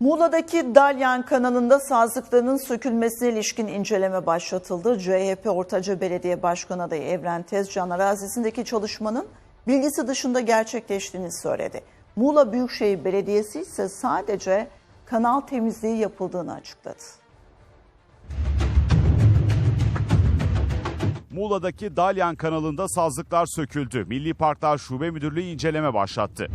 Muğla'daki Dalyan kanalında sazlıklarının sökülmesine ilişkin inceleme başlatıldı. CHP Ortaca Belediye Başkanı adayı Evren Tezcan arazisindeki çalışmanın bilgisi dışında gerçekleştiğini söyledi. Muğla Büyükşehir Belediyesi ise sadece kanal temizliği yapıldığını açıkladı. Muğla'daki Dalyan kanalında sazlıklar söküldü. Milli Parklar Şube Müdürlüğü inceleme başlattı.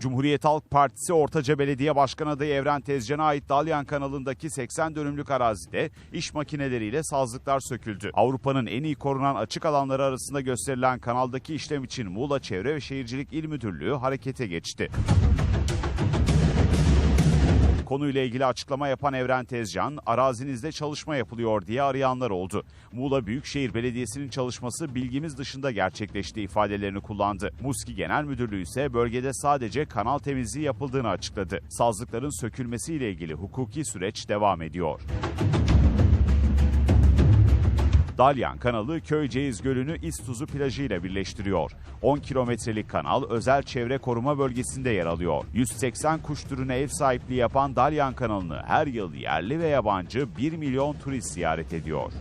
Cumhuriyet Halk Partisi Ortaca Belediye Başkanı adayı Evren Tezcan'a ait Dalyan kanalındaki 80 dönümlük arazide iş makineleriyle sazlıklar söküldü. Avrupa'nın en iyi korunan açık alanları arasında gösterilen kanaldaki işlem için Muğla Çevre ve Şehircilik İl Müdürlüğü harekete geçti. Konuyla ilgili açıklama yapan Evren Tezcan, arazinizde çalışma yapılıyor diye arayanlar oldu. Muğla Büyükşehir Belediyesi'nin çalışması bilgimiz dışında gerçekleşti ifadelerini kullandı. Muski Genel Müdürlüğü ise bölgede sadece kanal temizliği yapıldığını açıkladı. Sazlıkların sökülmesiyle ilgili hukuki süreç devam ediyor. Dalyan kanalı Köyceğiz Gölü'nü İstuzu plajı ile birleştiriyor. 10 kilometrelik kanal özel çevre koruma bölgesinde yer alıyor. 180 kuş türüne ev sahipliği yapan Dalyan kanalını her yıl yerli ve yabancı 1 milyon turist ziyaret ediyor.